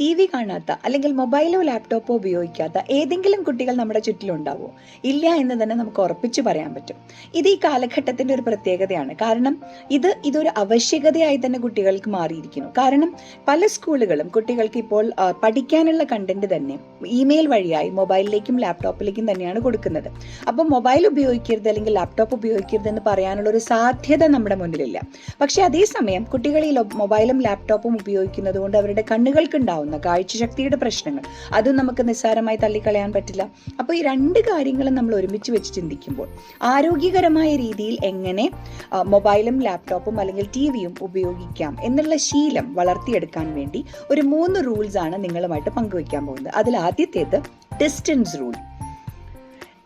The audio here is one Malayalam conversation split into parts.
ടി വി കാണാത്ത അല്ലെങ്കിൽ മൊബൈലോ ലാപ്ടോപ്പോ ഉപയോഗിക്കാത്ത ഏതെങ്കിലും കുട്ടികൾ നമ്മുടെ ചുറ്റിലുണ്ടാവോ? ഇല്ല എന്ന് തന്നെ നമുക്ക് ഉറപ്പിച്ചു പറയാൻ പറ്റും. ഇത് ഈ കാലഘട്ടത്തിന്റെ ഒരു പ്രത്യേകതയാണ്. കാരണം ഇത് ഇതൊരു ആവശ്യകതയായി തന്നെ കുട്ടികൾക്ക് മാറിയിരിക്കുന്നു. കാരണം പല സ്കൂളുകളും കുട്ടികൾക്ക് ഇപ്പോൾ പഠിക്കാനുള്ള കണ്ടന്റ് തന്നെ ഇമെയിൽ വഴിയായി മൊബൈലിലേക്കും ലാപ്ടോപ്പിലേക്കും തന്നെയാണ് കൊടുക്കുന്നത്. അപ്പോൾ മൊബൈൽ ഉപയോഗിക്കരുത് അല്ലെങ്കിൽ ലാപ്ടോപ്പ് ഉപയോഗിക്കരുത് എന്ന് പറയാനുള്ള ഒരു സാധ്യത നമ്മുടെ മുന്നിലില്ല. പക്ഷേ അതേസമയം കുട്ടികൾ ഈ മൊബൈലും ലാപ്ടോപ്പും ഉപയോഗിക്കുന്നത് കൊണ്ട് അവരുടെ കണ്ണുകൾക്ക് ഉണ്ടാവുന്ന കാഴ്ചശക്തിയുടെ പ്രശ്നങ്ങൾ. അതും നമുക്ക് നിസ്സാരമായി തള്ളിക്കളയാൻ പറ്റില്ല. അപ്പോൾ ഈ രണ്ട് കാര്യങ്ങളും നമ്മൾ ഒരുമിച്ച് വെച്ച് ചിന്തിക്കുമ്പോൾ ആരോഗ്യകരമായ രീതിയിൽ എങ്ങനെ മൊബൈലും ലാപ്ടോപ്പും അല്ലെങ്കിൽ ടി വിയും ഉപയോഗിക്കാം എന്നുള്ള ശീലം വളർത്തിയെടുക്കാൻ വേണ്ടി ഒരു മൂന്ന് റൂൾസ് ആണ് നിങ്ങളുമായിട്ട് പങ്കുവയ്ക്കാൻ പോകുന്നത്. അതിൽ ആദ്യത്തേത് ഡിസ്റ്റൻസ് റൂൾ.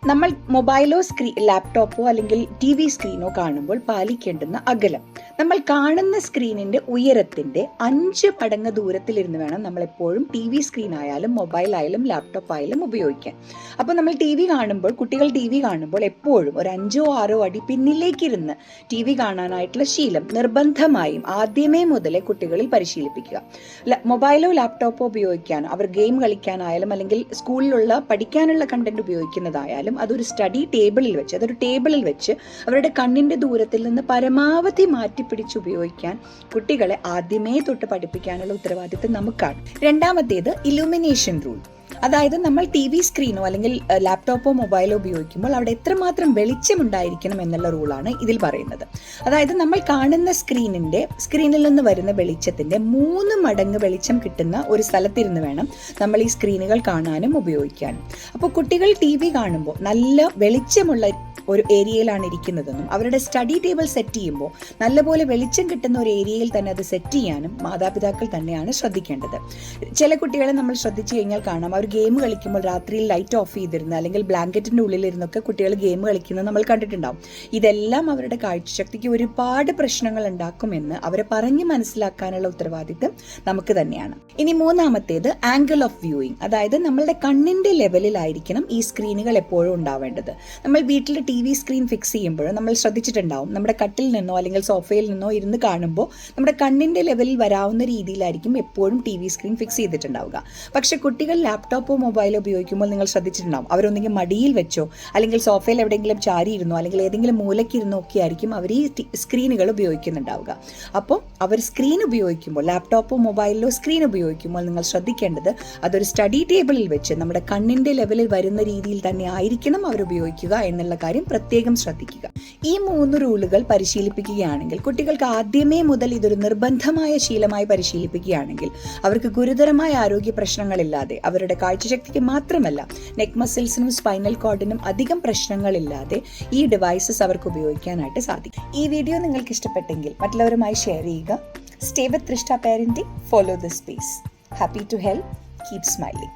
നമ്മൾ മൊബൈലോ സ്ക്രീ ലാപ്ടോപ്പോ അല്ലെങ്കിൽ ടി വി സ്ക്രീനോ കാണുമ്പോൾ പാലിക്കേണ്ടുന്ന അകലം. നമ്മൾ കാണുന്ന സ്ക്രീനിന്റെ ഉയരത്തിന്റെ അഞ്ച് മടങ്ങ് ദൂരത്തിലിരുന്ന് വേണം നമ്മൾ എപ്പോഴും ടി വി സ്ക്രീൻ ആയാലും മൊബൈൽ ആയാലും ലാപ്ടോപ്പ് ആയാലും ഉപയോഗിക്കാൻ. അപ്പോൾ നമ്മൾ ടി വി കാണുമ്പോൾ കുട്ടികൾ ടി വി കാണുമ്പോൾ എപ്പോഴും ഒരു അഞ്ചോ ആറോ അടി പിന്നിലേക്കിരുന്ന് ടി വി കാണാനായിട്ടുള്ള ശീലം നിർബന്ധമായും ആദ്യമേ മുതലേ കുട്ടികളിൽ പരിശീലിപ്പിക്കുക. മൊബൈലോ ലാപ്ടോപ്പോ ഉപയോഗിക്കാനോ അവർ ഗെയിം കളിക്കാനായാലും അല്ലെങ്കിൽ സ്കൂളിലുള്ള പഠിക്കാനുള്ള കണ്ടന്റ് ഉപയോഗിക്കുന്നതായാലും അതൊരു സ്റ്റഡി ടേബിളിൽ വെച്ച് അതൊരു ടേബിളിൽ വെച്ച് അവരുടെ കണ്ണിന്റെ ദൂരത്തിൽ നിന്ന് പരമാവധി മാറ്റിപ്പിടിച്ച് ഉപയോഗിക്കാൻ കുട്ടികളെ ആദ്യമേ തൊട്ട് പഠിപ്പിക്കാനുള്ള ഉത്തരവാദിത്തം നമുക്കാണ്. രണ്ടാമത്തേത് ഇലുമിനേഷൻ റൂൾ അതായത് നമ്മൾ ടി വി സ്ക്രീനോ അല്ലെങ്കിൽ ലാപ്ടോപ്പോ മൊബൈലോ ഉപയോഗിക്കുമ്പോൾ അവിടെ എത്രമാത്രം വെളിച്ചം ഉണ്ടായിരിക്കണം എന്നുള്ള റൂളാണ് ഇതിൽ പറയുന്നത്. അതായത് നമ്മൾ കാണുന്ന സ്ക്രീനിന്റെ സ്ക്രീനിൽ നിന്ന് വരുന്ന വെളിച്ചത്തിന്റെ മൂന്ന് മടങ്ങ് വെളിച്ചം കിട്ടുന്ന ഒരു സ്ഥലത്തിരുന്ന് വേണം നമ്മൾ ഈ സ്ക്രീനുകൾ കാണാനും ഉപയോഗിക്കാനും. അപ്പോൾ കുട്ടികൾ ടി വി കാണുമ്പോൾ നല്ല വെളിച്ചമുള്ള ഒരു ഏരിയയിലാണ് ഇരിക്കുന്നതെന്നും അവരുടെ സ്റ്റഡി ടേബിൾ സെറ്റ് ചെയ്യുമ്പോൾ നല്ലപോലെ വെളിച്ചം കിട്ടുന്ന ഒരു ഏരിയയിൽ തന്നെ അത് സെറ്റ് ചെയ്യാനും മാതാപിതാക്കൾ തന്നെയാണ് ശ്രദ്ധിക്കേണ്ടത്. ചില കുട്ടികളെ നമ്മൾ ശ്രദ്ധിച്ചു കഴിഞ്ഞാൽ കാണാം അവർ ഗെയിം കളിക്കുമ്പോൾ രാത്രിയിൽ ലൈറ്റ് ഓഫ് ചെയ്തിരുന്ന് അല്ലെങ്കിൽ ബ്ലാങ്കറ്റിന്റെ ഉള്ളിലിരുന്നൊക്കെ കുട്ടികൾ ഗെയിം കളിക്കുന്നത് നമ്മൾ കണ്ടിട്ടുണ്ടാവും. ഇതെല്ലാം അവരുടെ കാഴ്ചശക്തിക്ക് ഒരുപാട് പ്രശ്നങ്ങൾ ഉണ്ടാക്കുമെന്ന് അവരെ പറഞ്ഞ് മനസ്സിലാക്കാനുള്ള ഉത്തരവാദിത്തം നമുക്ക് തന്നെയാണ്. ഇനി മൂന്നാമത്തേത് ആംഗിൾ ഓഫ് വ്യൂയിങ് അതായത് നമ്മളുടെ കണ്ണിന്റെ ലെവലിലായിരിക്കണം ഈ സ്ക്രീനുകൾ എപ്പോഴും ഉണ്ടാവേണ്ടത്. നമ്മൾ വീട്ടിൽ ടി വി സ്ക്രീൻ ഫിക്സ് ചെയ്യുമ്പോൾ നമ്മൾ ശ്രദ്ധിച്ചിട്ടുണ്ടാവും. നമ്മുടെ കട്ടിൽ നിന്നോ അല്ലെങ്കിൽ സോഫയിൽ നിന്നോ ഇരുന്ന് കാണുമ്പോൾ നമ്മുടെ കണ്ണിന്റെ ലെവലിൽ വരാവുന്ന രീതിയിലായിരിക്കും എപ്പോഴും ടി വി സ്ക്രീൻ ഫിക്സ് ചെയ്തിട്ടുണ്ടാവുക. പക്ഷേ കുട്ടികൾ ലാപ്ടോപ്പോ മൊബൈലോ ഉപയോഗിക്കുമ്പോൾ നിങ്ങൾ ശ്രദ്ധിച്ചിട്ടുണ്ടാവും. അവരൊന്നെങ്കിൽ മടിയിൽ വെച്ചോ അല്ലെങ്കിൽ സോഫയിൽ എവിടെയെങ്കിലും ചാരിയിരുന്നോ അല്ലെങ്കിൽ ഏതെങ്കിലും മൂലക്കിരുന്നോ ഒക്കെ ആയിരിക്കും അവർ ഈ സ്ക്രീനുകൾ ഉപയോഗിക്കുന്നുണ്ടാവുക. അപ്പോൾ അവർ സ്ക്രീൻ ഉപയോഗിക്കുമ്പോൾ ലാപ്ടോപ്പോ മൊബൈലിലോ സ്ക്രീൻ ഉപയോഗിക്കുമ്പോൾ നിങ്ങൾ ശ്രദ്ധിക്കേണ്ടത് അതൊരു സ്റ്റഡി ടേബിളിൽ വെച്ച് നമ്മുടെ കണ്ണിന്റെ ലെവലിൽ വരുന്ന രീതിയിൽ തന്നെ ആയിരിക്കണം അവർ ഉപയോഗിക്കുക എന്നുള്ള കാര്യം പ്രത്യേകം ശ്രദ്ധിക്കുക. ഈ മൂന്ന് റൂളുകൾ പരിശീലിപ്പിക്കുകയാണെങ്കിൽ കുട്ടികൾക്ക് ആദ്യമേ മുതൽ ഇതൊരു നിർബന്ധമായ ശീലമായി പരിശീലിപ്പിക്കുകയാണെങ്കിൽ അവർക്ക് ഗുരുതരമായ ആരോഗ്യ പ്രശ്നങ്ങളില്ലാതെ അവരുടെ കാഴ്ചശക്തിക്ക് മാത്രമല്ല നെക്ക് മസിൽസിനും സ്പൈനൽ കോർഡിനും അധികം പ്രശ്നങ്ങളില്ലാതെ ഈ ഡിവൈസസ് അവർക്ക് ഉപയോഗിക്കാനായിട്ട് സാധിക്കും. ഈ വീഡിയോ നിങ്ങൾക്ക് ഇഷ്ടപ്പെട്ടെങ്കിൽ മറ്റുള്ളവരുമായി ഷെയർ ചെയ്യുക. Stay with Trishta parenting follow the space happy to help keep smiling